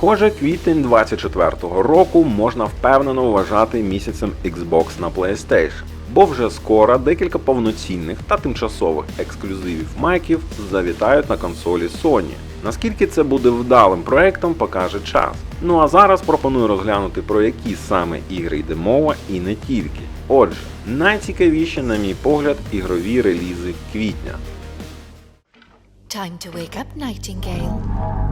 Схоже, квітень 24-го року можна впевнено вважати місяцем Xbox на PlayStation, бо вже скоро декілька повноцінних та тимчасових ексклюзивів майків завітають на консолі Sony. Наскільки це буде вдалим проектом, покаже час. Ну а зараз пропоную розглянути про які саме ігри йде мова і не тільки. Отже, найцікавіші, на мій погляд, ігрові релізи квітня. Time to wake up, Nightingale. –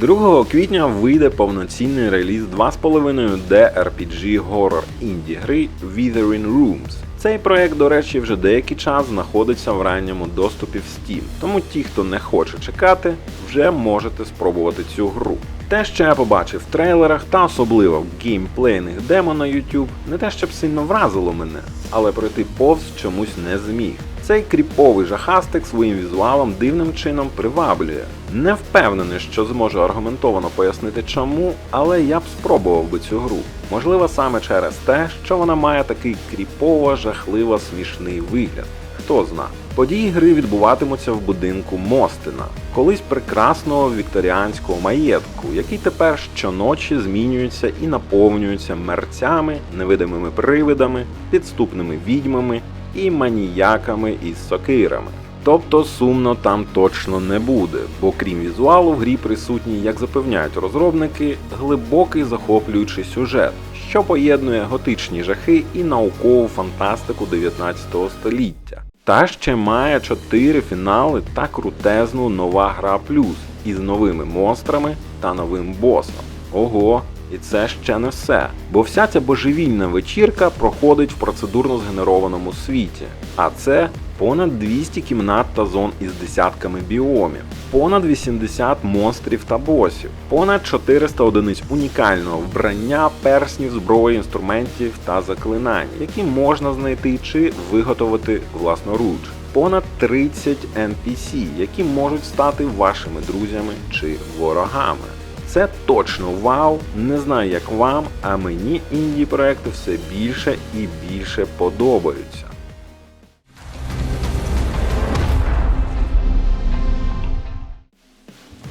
2 квітня вийде повноцінний реліз 2,5D RPG горор інді гри Withering Rooms. Цей проект, до речі, вже деякий час знаходиться в ранньому доступі в Steam, тому ті, хто не хоче чекати, вже можете спробувати цю гру. Те, що я побачив в трейлерах та особливо в геймплейних демо на YouTube, не те щоб сильно вразило мене, але пройти повз чомусь не зміг. Цей кріповий жахастик своїм візуалом дивним чином приваблює. Не впевнений, що зможу аргументовано пояснити чому, але я б спробував би цю гру. Можливо, саме через те, що вона має такий кріпово, жахливо смішний вигляд. Хто зна. Події гри відбуватимуться в будинку Мостина, колись прекрасного вікторіанського маєтку, який тепер щоночі змінюється і наповнюється мерцями, невидимими привидами, підступними відьмами і маніяками із сокирами. Тобто сумно там точно не буде, бо крім візуалу в грі присутній, як запевняють розробники, глибокий захоплюючий сюжет, що поєднує готичні жахи і наукову фантастику 19 століття. Та ще має 4 фінали та крутезну нова гра плюс із новими монстрами та новим босом. Ого, і це ще не все, бо вся ця божевільна вечірка проходить в процедурно згенерованому світі, а це понад 200 кімнат та зон із десятками біомів, понад 80 монстрів та босів, понад 400 одиниць унікального вбрання, перснів, зброї, інструментів та заклинань, які можна знайти чи виготовити власноруч. Понад 30 NPC, які можуть стати вашими друзями чи ворогами. Це точно вау. Не знаю як вам, а мені інді проекти все більше і більше подобаються.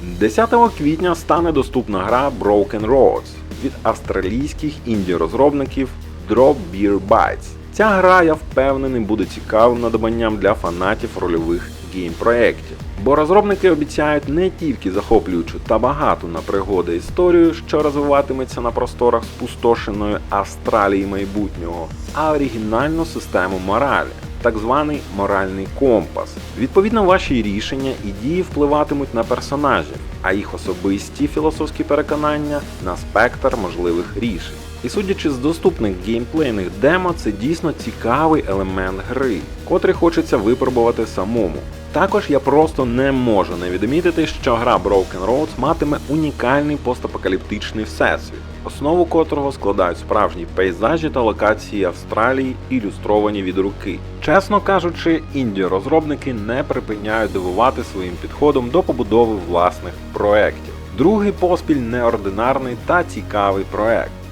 – 10 квітня стане доступна гра Broken Roads від австралійських інді-розробників Drop Beer Bites. Ця гра, я впевнений, буде цікавим надбанням для фанатів рольових гейм-проєктів. Бо розробники обіцяють не тільки захоплюючу та багату на пригоди історію, що розвиватиметься на просторах спустошеної Австралії майбутнього, а оригінальну систему моралі. Так званий моральний компас. Відповідно, ваші рішення і дії впливатимуть на персонажів, а їх особисті філософські переконання на спектр можливих рішень. І судячи з доступних геймплейних демо, це дійсно цікавий елемент гри, котрий хочеться випробувати самому. Також я просто не можу не відмітити, що гра Broken Roads матиме унікальний постапокаліптичний всесвіт, основу котрого складають справжні пейзажі та локації Австралії, ілюстровані від руки. Чесно кажучи, інді-розробники не припиняють дивувати своїм підходом до побудови власних проєктів. Другий поспіль неординарний та цікавий проект.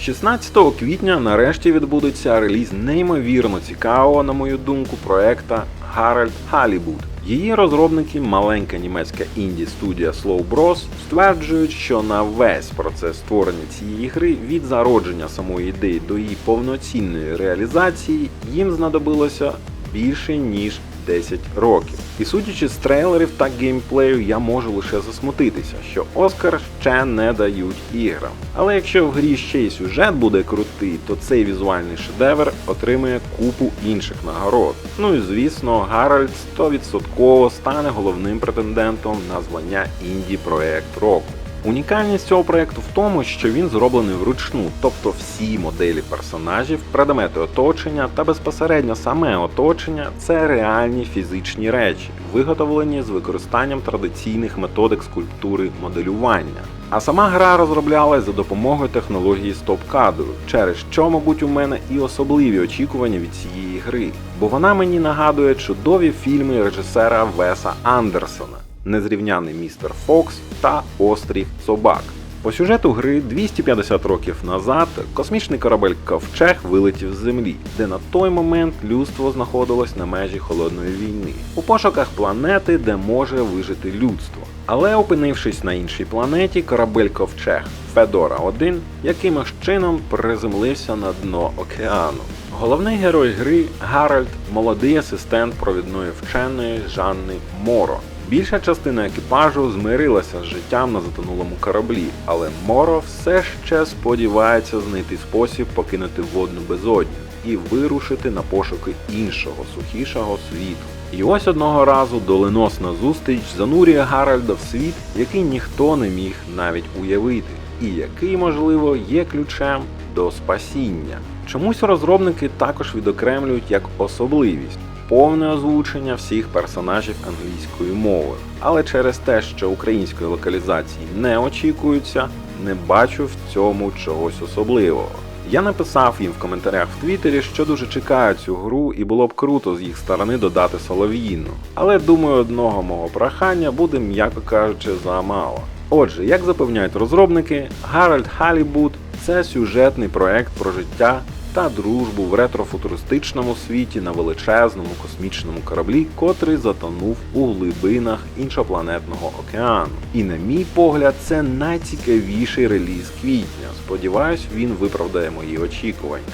16 квітня нарешті відбудеться реліз неймовірно цікавого, на мою думку, проекта Гаральд Халібуд. Її розробники, маленька німецька інді студія Slow Bros, стверджують, що на весь процес створення цієї гри від зародження самої ідеї до її повноцінної реалізації їм знадобилося більше ніж 10 років. І судячи з трейлерів та геймплею, я можу лише засмутитися, що Оскар ще не дають іграм. Але якщо в грі ще й сюжет буде крутий, то цей візуальний шедевр отримує купу інших нагород. Ну і звісно, Гаральд 100% стане головним претендентом на звання інді проект року. Унікальність цього проекту в тому, що він зроблений вручну, тобто всі моделі персонажів, предмети оточення та безпосередньо саме оточення це реальні фізичні речі, виготовлені з використанням традиційних методик скульптури моделювання. А сама гра розроблялась за допомогою технології стоп-кадру, через що, мабуть, у мене і особливі очікування від цієї гри, бо вона мені нагадує чудові фільми режисера Веса Андерсона незрівняний містер Фокс та Острів Собак. По сюжету гри 250 років назад космічний корабель Ковчег вилетів з землі, де на той момент людство знаходилось на межі холодної війни, у пошуках планети, де може вижити людство. Але опинившись на іншій планеті, корабель Ковчег Федора 1 якимось чином приземлився на дно океану. Головний герой гри Гарольд молодий асистент провідної вченої Жанни Моро. Більша частина екіпажу змирилася з життям на затонулому кораблі, але Моро все ще сподівається знайти спосіб покинути водну безодню і вирушити на пошуки іншого сухішого світу. І ось одного разу доленосна зустріч занурює Гарольда в світ, який ніхто не міг навіть уявити, і який, можливо, є ключем до спасіння. Чомусь розробники також відокремлюють як особливість повне озвучення всіх персонажів англійською мовою. Але через те, що української локалізації не очікується, не бачу в цьому чогось особливого. Я написав їм в коментарях в Твіттері, що дуже чекаю цю гру, і було б круто з їх сторони додати солов'їну. Але думаю, одного мого прохання буде, м'яко кажучи, замало. Отже, як запевняють розробники, Гарольд Халібут це сюжетний проект про життя та дружбу в ретрофутуристичному світі на величезному космічному кораблі, котрий затонув у глибинах іншопланетного океану. І на мій погляд, це найцікавіший реліз квітня. Сподіваюсь, він виправдає мої очікування.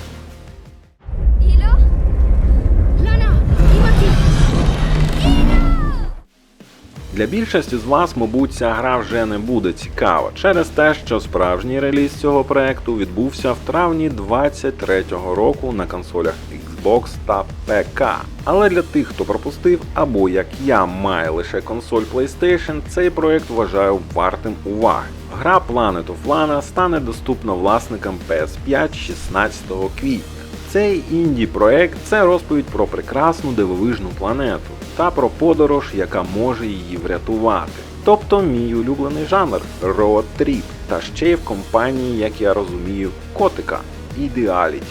Для більшості з вас, мабуть, ця гра вже не буде цікава через те, що справжній реліз цього проекту відбувся в травні 23-го року на консолях Xbox та ПК. Але для тих, хто пропустив, або як я має лише консоль PlayStation, цей проект вважаю вартим уваги. Гра Planet of Lana стане доступна власникам PS5 16 квітня. Цей інді проект це розповідь про прекрасну дивовижну планету та про подорож, яка може її врятувати. Тобто мій улюблений жанр trip, та ще й в компанії, як я розумію, котика ідеаліті.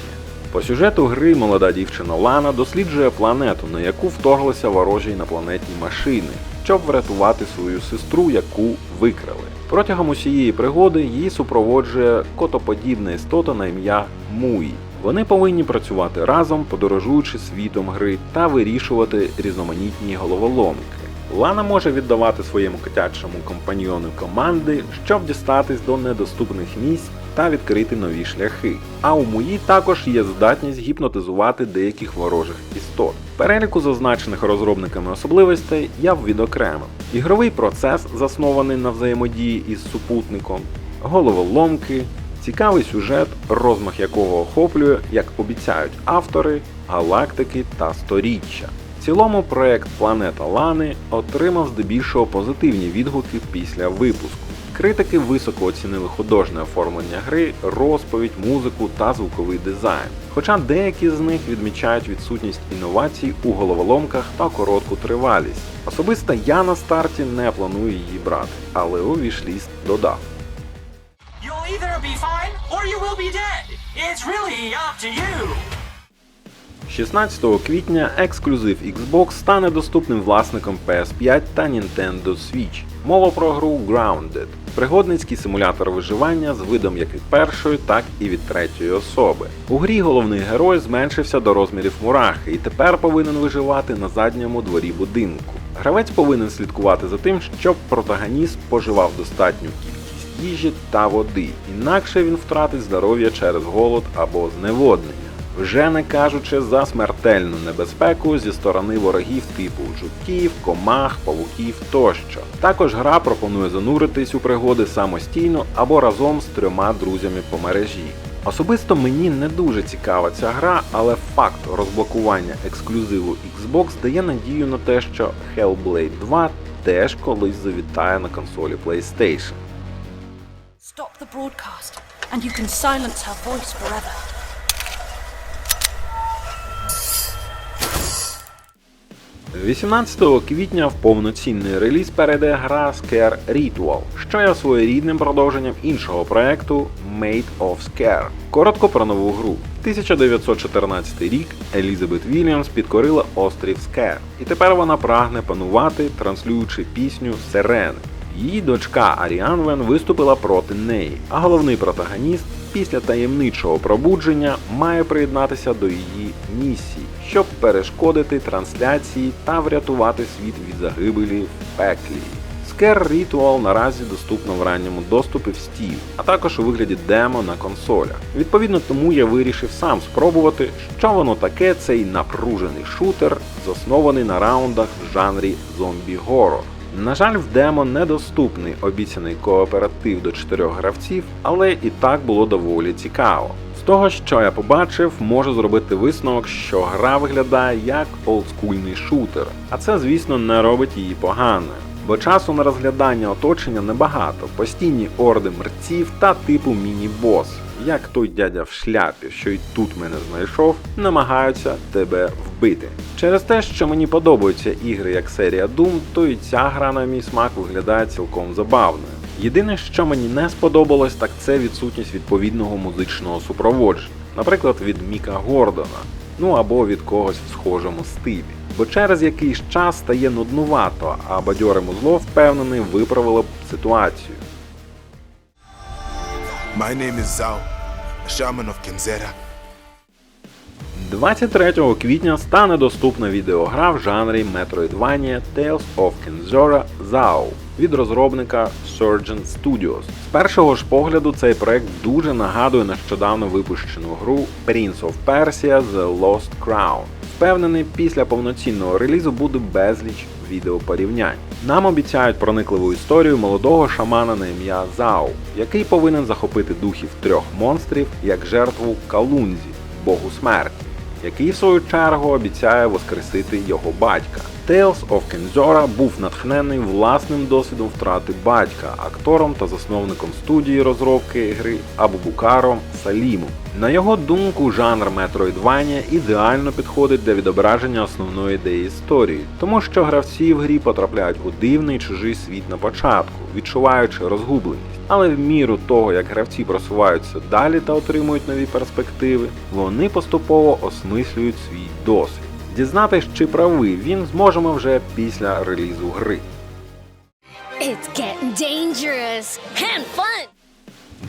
По сюжету гри молода дівчина Лана досліджує планету, на яку вторглися ворожі інопланетні машини, щоб врятувати свою сестру, яку викрали. Протягом усієї пригоди її супроводжує котоподібна істота на ім'я Муї. Вони повинні працювати разом, подорожуючи світом гри та вирішувати різноманітні головоломки. Лана може віддавати своєму котячому компаньйону команди, щоб дістатись до недоступних місць та відкрити нові шляхи. А у Муї також є здатність гіпнотизувати деяких ворожих істот. Переліку зазначених розробниками особливостей я відокремив. Ігровий процес, заснований на взаємодії із супутником, головоломки, цікавий сюжет, розмах якого охоплює, як обіцяють автори, галактики та сторіччя. В цілому проект Планета Лани отримав здебільшого позитивні відгуки після випуску. Критики високо оцінили художнє оформлення гри, розповідь, музику та звуковий дизайн. Хоча деякі з них відмічають відсутність інновацій у головоломках та коротку тривалість. Особисто я на старті не планую її брати, але у вішліст додав. Either be fine or you will be dead. It's really up to you. 16 квітня ексклюзив Xbox стане доступним власникам PS5 та Nintendo Switch. Мова про гру Grounded пригодницький симулятор виживання з видом як від першої, так і від третьої особи. У грі головний герой зменшився до розмірів мурахи і тепер повинен виживати на задньому дворі будинку. Гравець повинен слідкувати за тим, щоб протагоніст споживав достатню кількість їжі та води, інакше він втратить здоров'я через голод або зневоднення вже не кажучи за смертельну небезпеку зі сторони ворогів типу жуків, комах, павуків тощо. Також гра пропонує зануритись у пригоди самостійно або разом з трьома друзями по мережі. Особисто мені не дуже цікава ця гра, але факт розблокування ексклюзиву Xbox дає надію на те, що Hellblade 2 теж колись завітає на консолі PlayStation. Stop the broadcast, and you can silence her voice forever. З 18 квітня в повноцінний реліз перейде гра Scare Ritual, що є своєрідним продовженням іншого проекту Made of Scare. Коротко про нову гру. 1914 рік Елізабет Вільямс підкорила острів Скер, і тепер вона прагне панувати, транслюючи пісню Сирени. Її дочка Аріанвен виступила проти неї, а головний протагоніст після таємничого пробудження має приєднатися до її місії, щоб перешкодити трансляції та врятувати світ від загибелі в пеклі. Scare Ritual наразі доступно в ранньому доступі в Steam, а також у вигляді демо на консолях. Відповідно тому я вирішив сам спробувати, що воно таке цей напружений шутер, заснований на раундах в жанрі зомбі-горор. На жаль, в демо недоступний обіцяний кооператив до чотирьох гравців, але і так було доволі цікаво. З того, що я побачив, можу зробити висновок, що гра виглядає як олдскульний шутер, а це, звісно, не робить її поганою. Бо часу на розглядання оточення небагато, постійні орди мерців та типу міні-бос, як той дядя в шляпі, що й тут мене знайшов, намагаються тебе вбити. Через те, що мені подобаються ігри як серія Doom, то і ця гра на мій смак виглядає цілком забавною. Єдине, що мені не сподобалось, так це відсутність відповідного музичного супроводження, наприклад, від Міка Гордона, ну або від когось в схожому стилі. Бо через якийсь час стає нуднувато, а бадьоре музло впевнений виправило б ситуацію. My name is Zhao, a shaman of Kenzera. 23 квітня стане доступна відеогра в жанрі Metroidvania Tales of Kenzora ZAO від розробника Surgeon Studios. З першого ж погляду цей проект дуже нагадує нещодавно випущену гру Prince of Persia The Lost Crown. Впевнений, після повноцінного релізу буде безліч відеопорівнянь. Нам обіцяють проникливу історію молодого шамана на ім'я Зао, який повинен захопити духів трьох монстрів як жертву Калунзі, богу смерті який в свою чергу обіцяє воскресити його батька. Tales of Kenzora був натхнений власним досвідом втрати батька, актором та засновником студії розробки гри Абубукаром Салімом. На його думку, жанр Metroidvania ідеально підходить для відображення основної ідеї історії, тому що гравці в грі потрапляють у дивний чужий світ на початку, відчуваючи розгубленість. Але в міру того, як гравці просуваються далі та отримують нові перспективи, вони поступово осмислюють свій досвід. Дізнатись, чи правий він зможемо вже після релізу гри. It's getting dangerous and fun.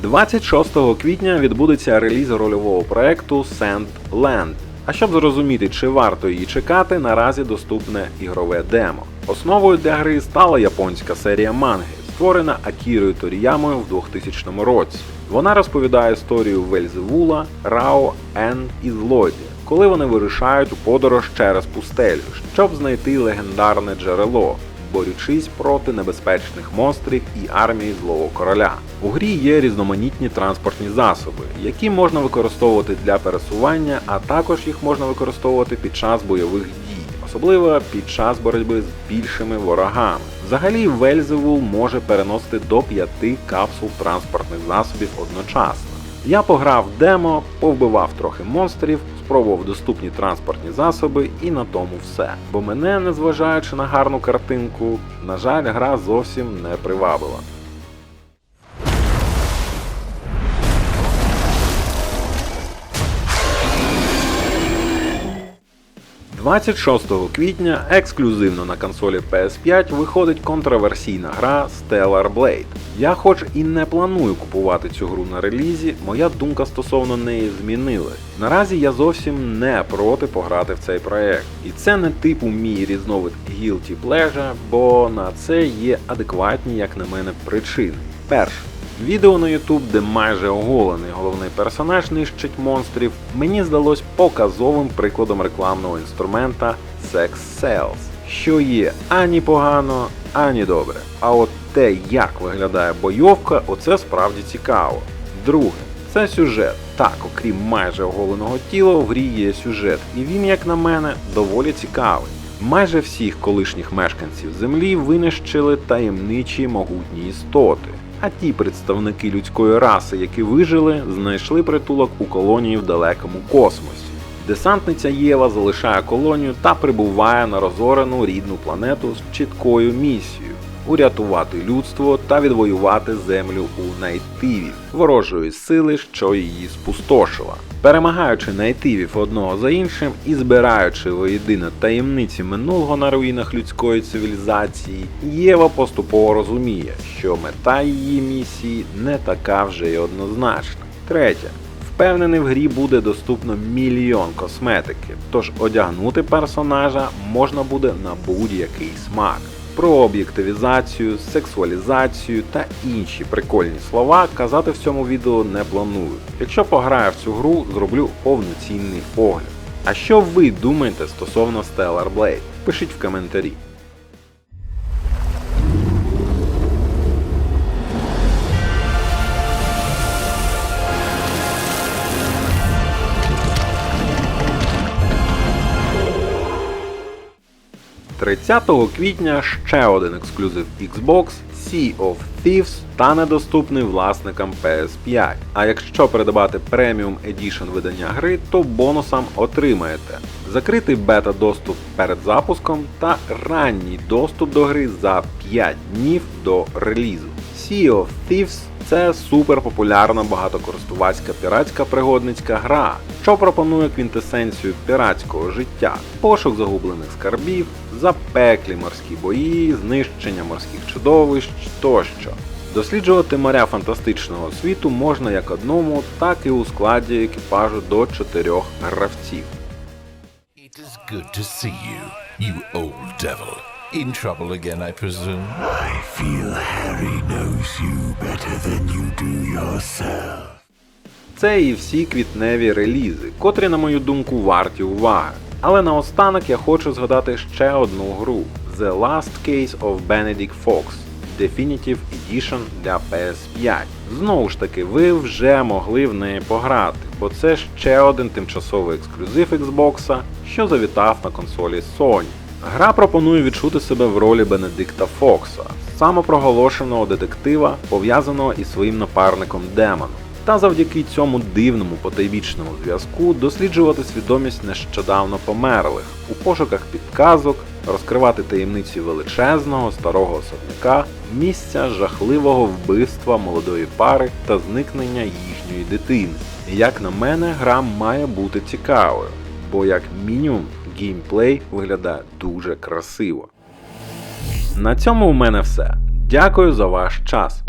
26 квітня відбудеться реліз рольового проекту Sandland. А щоб зрозуміти, чи варто її чекати, наразі доступне ігрове демо. Основою для гри стала японська серія манги, створена Акірою Торіямою в 2000 році. Вона розповідає історію Вельзевула, Рао, Ен і Злоді, коли вони вирушають у подорож через пустелю, щоб знайти легендарне джерело, борючись проти небезпечних монстрів і армії злого короля. У грі є різноманітні транспортні засоби, які можна використовувати для пересування, а також їх можна використовувати під час бойових дій, особливо під час боротьби з більшими ворогами. Взагалі, Вельзевул може переносити до 5 капсул транспортних засобів одночасно. Я пограв демо, повбивав трохи монстрів, спробував доступні транспортні засоби і на тому все. Бо мене, незважаючи на гарну картинку, на жаль, гра зовсім не привабила. – 26 квітня ексклюзивно на консолі PS5 виходить контроверсійна гра Stellar Blade. Я хоч і не планую купувати цю гру на релізі, моя думка стосовно неї змінилась. Наразі я зовсім не проти пограти в цей проект. І це не типу мій різновид Guilty Pleasure, бо на це є адекватні, як на мене, причини. Перше. Відео на YouTube, де майже оголений головний персонаж нищить монстрів, мені здалось показовим прикладом рекламного інструмента Sex Sales, що є ані погано, ані добре. А от те, як виглядає бойовка, оце справді цікаво. Друге, це сюжет. Так, окрім майже оголеного тіла, в грі є сюжет, і він, як на мене, доволі цікавий. Майже всіх колишніх мешканців землі винищили таємничі могутні істоти. А ті представники людської раси, які вижили, знайшли притулок у колонії в далекому космосі. Десантниця Єва залишає колонію та прибуває на розорену рідну планету з чіткою місією урятувати людство та відвоювати землю у найтивів, ворожої сили, що її спустошила. Перемагаючи найтивів одного за іншим і збираючи воєдино таємниці минулого на руїнах людської цивілізації, Єва поступово розуміє, що мета її місії не така вже й однозначна. Третє. Впевнений, в грі буде доступно мільйон косметики, тож одягнути персонажа можна буде на будь-який смак. Про об'єктивізацію, сексуалізацію та інші прикольні слова казати в цьому відео не планую. Якщо пограю в цю гру, зроблю повноцінний огляд. А що ви думаєте стосовно Stellar Blade? Пишіть в коментарі. – 30 квітня ще один ексклюзив Xbox Sea of Thieves стане доступний власникам PS5. А якщо придбати преміум Edition видання гри, то бонусом отримаєте закритий бета-доступ перед запуском та ранній доступ до гри за 5 днів до релізу. Sea of Thieves це суперпопулярна багатокористувацька піратська пригодницька гра, що пропонує квінтесенцію піратського життя, пошук загублених скарбів, запеклі морські бої, знищення морських чудовищ тощо. Досліджувати моря фантастичного світу можна як одному, так і у складі екіпажу до чотирьох гравців. It is good to see you, you old devil. In trouble again, I presume? I feel Harry knows you better than you do yourself. Це і всі квітневі релізи, котрі, на мою думку, варті уваги. Але наостанок я хочу згадати ще одну гру The Last Case of Benedict Fox Definitive Edition для PS5. Знову ж таки, ви вже могли в неї пограти, бо це ще один тимчасовий ексклюзив Xbox, що завітав на консолі Sony. Гра пропонує відчути себе в ролі Бенедикта Фокса, самопроголошеного детектива, пов'язаного із своїм напарником Демоном. Та завдяки цьому дивному потайбічному зв'язку досліджувати свідомість нещодавно померлих у пошуках підказок, розкривати таємниці величезного старого особняка, місця жахливого вбивства молодої пари та зникнення їхньої дитини. Як на мене, гра має бути цікавою, бо як мінімум геймплей виглядає дуже красиво. На цьому у мене все. Дякую за ваш час.